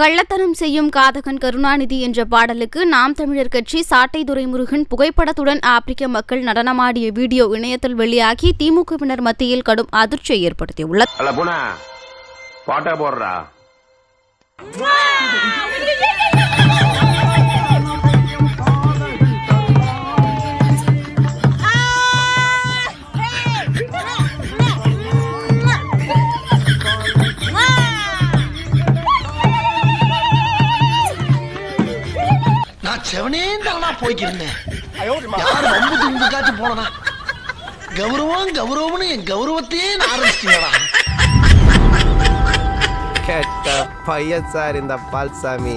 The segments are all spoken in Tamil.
கள்ளத்தனம் செய்யும் காதகன் கருணாநிதி என்ற பாடலுக்கு நாம் தமிழர் கட்சி சாட்டை துரைமுருகன் புகைப்படத்துடன் ஆப்பிரிக்க மக்கள் நடனமாடிய வீடியோ இணையத்தில் வெளியாகி திமுகவினர் மத்தியில் கடும் அதிர்ச்சியை ஏற்படுத்தியுள்ளது. பாட்டா போடுறா. செவனே தானா போய்க்கிருந்தேன் யார் வம்பு தும்புக்காச்சும் போனா கௌரவம் கௌரவம்னு என் கௌரவத்தையே நான் ஆரம்பிச்சிட்டீங்களா கெட்ட பையன் சார் இந்த பால்சாமி.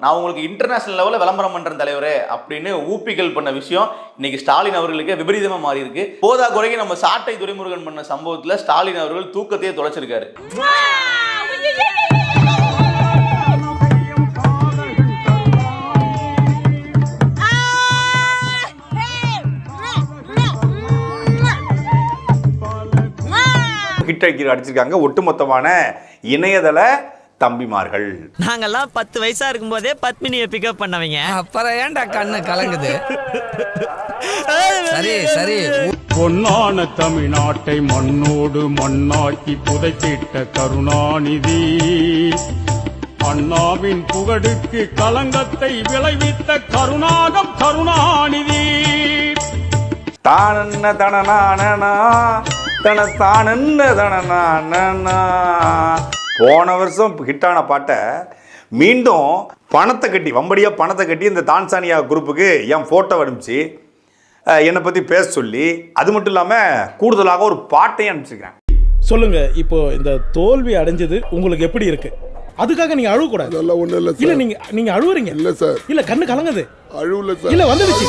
நான் உங்களுக்கு இன்டர்நேஷனல் லெவலில் விளம்பரம் பண்ற தலைவரே அப்படின்னு ஊப்பிகள் பண்ண விஷயம். இன்னைக்கு ஸ்டாலின் அவர்களுக்கு விபரீதமா மாறி இருக்கு போதா குறைக்கு நம்ம சாட்டை துரைமுருகன் பண்ண சம்பவத்துல ஸ்டாலின் அவர்கள் தூக்கத்தையே தொலைச்சிருக்காரு. ஹிட் அடிக்கிற அடிச்சிருக்காங்க. ஒட்டுமொத்தமான இணையதள தம்பிமார்கள். நாங்கெல்லாம் பத்து வயசா இருக்கும்போதே பத்மினியை பிக்கப் பண்ணவங்க. அப்புறம் ஏன்டா கண்ணு கலங்குது? சரி சரி. பொன்னான தமிழ்நாட்டை மண்ணோடு மண்ணாக்கி புதைத்திட்ட கருணாநிதி. அண்ணாவின் புகழுக்கு களங்கத்தை விளைவித்த கருணாகம் கருணாநிதி. தானன்ன தனநானனா தன தானன்ன தனநானனா போன வருஷம் ஹிட்டான பாட்டை மீண்டும் பணத்தை கட்டி வம்படியாக பணத்தை கட்டி இந்த தான்சானியா குரூப்புக்கு என் ஃபோட்டோ அனுப்பிச்சு என்னை பற்றி பேச சொல்லி அது மட்டும் இல்லாமல் கூடுதலாக ஒரு பாட்டையும் அனுப்பிச்சிருக்கிறேன். சொல்லுங்க இப்போ இந்த தோல்வி அடைஞ்சது உங்களுக்கு எப்படி இருக்கு? அதுக்காக நீங்க அழுவ கூடாது அதெல்லாம் ஒண்ணும் இல்ல இல்ல நீங்க நீங்க அழுவுறீங்க. இல்ல சார். இல்ல கண்ணு கலங்குது. அழுவல சார். இல்ல வந்துடுச்சு.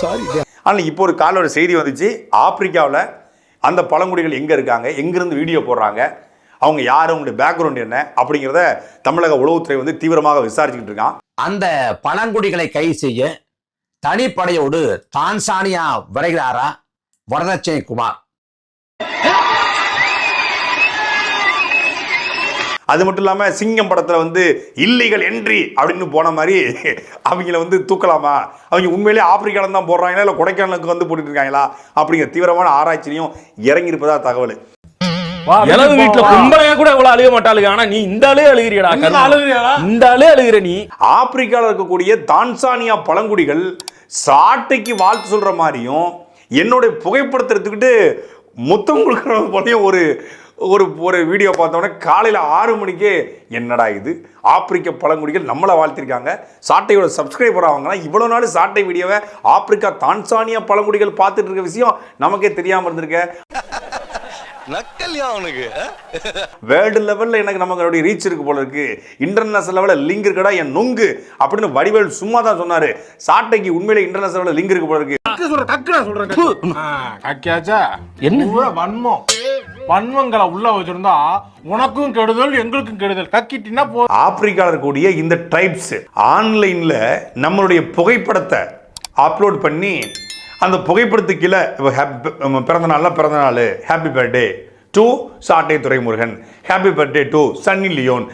சாரி. ஆனால் இப்போ ஒரு கால ஒரு செய்தி வந்துச்சு. ஆப்பிரிக்காவில் அந்த பழங்குடிகள் எங்கே இருக்காங்க? எங்கேருந்து வீடியோ போடுறாங்க? அவங்க யார்? அவங்களுடைய பேக்ரவுண்ட் என்ன? அப்படிங்கிறத தமிழக உளவுத்துறை வந்து தீவிரமாக விசாரிச்சுக்கிட்டு இருக்கான். அந்த பழங்குடிகளை கைது செய்ய தனிப்படையோடு தான்சானியா விரைகிறாரா? வரதட்சணி குமார் அது மட்டும் இல்லாமல் சிங்கம் படத்தில் வந்து இல்லீகல் என்ட்ரி அப்படின்னு போன மாதிரி அவங்கள வந்து தூக்கலாமா? அவங்க உண்மையிலேயே ஆப்பிரிக்கால தான் போடுறாங்களா? இல்லை கொடைக்கானலுக்கு வந்து போட்டுட்டு இருக்காங்களா? அப்படிங்கிற தீவிரமான ஆராய்ச்சிலையும் இறங்கி இருப்பதா தகவல் வீட்டுல கும்பலையா கூட இவ்வளவு அழுக மாட்டாளுங்க. ஆனா நீ இந்த ஆளே அழுகிறியடா அழுகுறியாடா? இந்த ஆளே அழுகிற நீ. ஆப்பிரிக்காவில் இருக்கக்கூடிய தான்சானியா பழங்குடிகள் சாட்டைக்கு வாழ்த்து சொல்ற மாதிரியும் என்னுடைய புகைப்படத்தை எடுத்துக்கிட்டு முத்தம் கொடுக்குற போலையும் ஒரு ஒரு ஒரு வீடியோ பார்த்தோன்னே காலையில் ஆறு மணிக்கே என்னடா இது? ஆப்பிரிக்க பழங்குடிகள் நம்மளை வாழ்த்திருக்காங்க. சாட்டையோட சப்ஸ்கிரைபர் ஆவாங்கன்னா இவ்வளோ நாள் சாட்டை வீடியோவை ஆப்பிரிக்கா தான்சானியா பழங்குடிகள் பார்த்துட்டு இருக்க விஷயம் நமக்கே தெரியாமல் இருந்திருக்க. நக்கல்யா அவனுக்கு. வேர்ல்டு லெவலில் எனக்கு நமக்கு ரீச் இருக்கு போல இருக்கு. இன்டர்நேஷனல் லெவலில் லிங்க் இருக்கடா என் நொங்கு அப்படின்னு வடிவேல் சும்மா தான் சொன்னாரு. சாட்டைக்கு உண்மையிலே இன்டர்நேஷனல் லெவலில் லிங்க் இருக்கு போல இருக்கு. சொல்றேன். சொல்றேன் கக்கியாச்சா? என்ன? வன்மம். வன்மங்களை உள்ள வச்சிருந்தா உனக்கும் கெடுதல் எங்களுக்கும் கெடுதல். கக்கிட்டினா போ ஆப்பிரிக்காவில் இருக்கக்கூடிய இந்த ட்ரைப்ஸ் ஆன்லைனில் நம்மளுடைய புகைப்படத்தை அப்லோட் பண்ணி அந்த புகைப்படத்துக்கு கீழே இப்போ ஹாப்பி பிறந்த நாள்னா பிறந்த நாள். Happy birthday to Sattai Duraimurugan happy birthday to Sunny Leone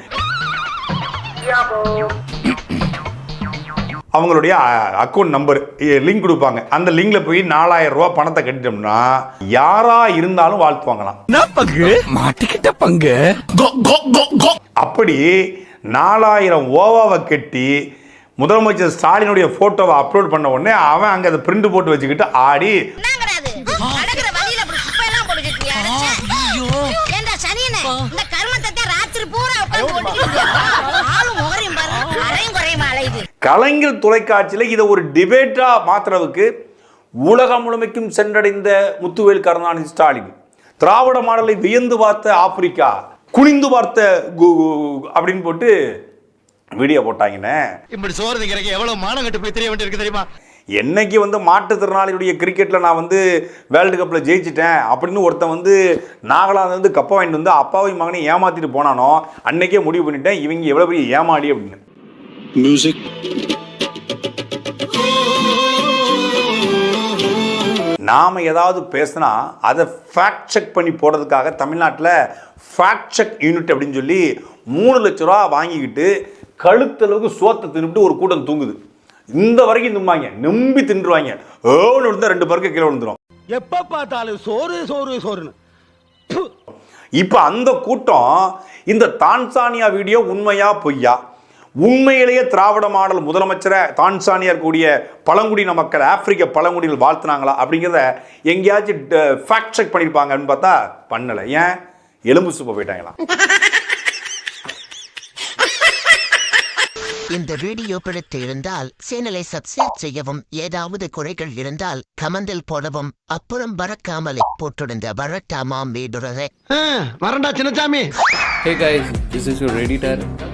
அவங்களுடைய அக்கௌண்ட் நம்பர் லிங்க் கொடுப்பாங்க. அந்த லிங்க்ல போய் நாலாயிரம் ரூபாய் பணத்தை கட்டிட்டோம்னா யாரா இருந்தாலும் வாழ்த்துவாங்களாம் மாட்டிக்கிட்ட பங்கு? அப்படி நாலாயிரம் ஓவாவை கட்டி முதலமைச்சர் ஸ்டாலினுடைய போட்டோவை அப்லோட் பண்ண உடனே அவன் அங்க அதை பிரிண்ட் போட்டு வச்சுக்கிட்டு ஆடி. இந்த கர்மத்தை ராத்திரி பூரா கலைஞர் தொலைக்காட்சியில் இதை ஒரு டிபேட்டா மாத்துறதுக்கு உலகம் முழுமைக்கும் சென்றடைந்த முத்துவேல் கருணாநிதி ஸ்டாலின். திராவிட மாடலை வியந்து பார்த்த ஆப்பிரிக்கா குனிந்து பார்த்த அப்படின்னு போட்டு வீடியோ போட்டாங்கண்ணே. இப்படி சோறு திங்கிறக்கு எவ்வளவு மானம் கட்டு போய் தெரிய வேண்டியிருக்கு தெரியுமா? என்னைக்கு வந்து மாற்றுத்திறனாளியுடைய கிரிக்கெட்டில் நான் வந்து வேர்ல்டு கப்பில் ஜெயிச்சிட்டேன் அப்படின்னு ஒருத்தன் வந்து நாகாலாந்து வந்து கப்பை வாங்கிட்டு வந்து அப்பாவையும் மகனையும் ஏமாத்திட்டு போனானோ அன்னைக்கே முடிவு பண்ணிட்டேன் இவங்க எவ்வளோ பெரிய ஏமாளி அப்படின்னு. நாம் ஏதாவது பேசினா அதை ஃபேக்ட் செக் பண்ணி போடுறதுக்காக தமிழ்நாட்டில் ஃபேக்ட் செக் யூனிட் அப்படின்னு சொல்லி மூணு லட்ச ரூபா வாங்கிக்கிட்டு கழுத்தளவுக்கு சோத்தை தின்னுட்டு ஒரு கூட்டம் தூங்குது. இந்த வரைக்கும் திம்பாங்க. நம்பி தின்றுவாங்க. ஏன்னு இருந்தால் ரெண்டு பேருக்கு கீழே விழுந்துரும். எப்ப பார்த்தாலும் சோறு சோறு சோறுன்னு. இப்போ அந்த கூட்டம் இந்த தான்சானியா வீடியோ உண்மையா பொய்யா? உண்மையிலேயே திராவிட மாடல் முதலமைச்சரை தான்சானியா இருக்கக்கூடிய பழங்குடியின மக்கள் ஆப்பிரிக்க பழங்குடிகள் வாழ்த்துனாங்களா அப்படிங்கிறத எங்கேயாச்சும் ஃபேக்ட் செக் பண்ணியிருப்பாங்கன்னு பார்த்தா பண்ணலை. ஏன்? எலும்பு சூப்பை போயிட்டாங்களா இந்த வீடியோ பிடித்து இருந்தால் சேனலை சப்ஸ்கிரைப் செய்யவும் ஏதாவது குறைகள் இருந்தால் கமெண்டில் போடவும் அப்புறம் பறக்காமலே போட்டிருந்த வரட்டாமாம் வீடுறதை வரண்டா Chinnasamy hey guys this is your editor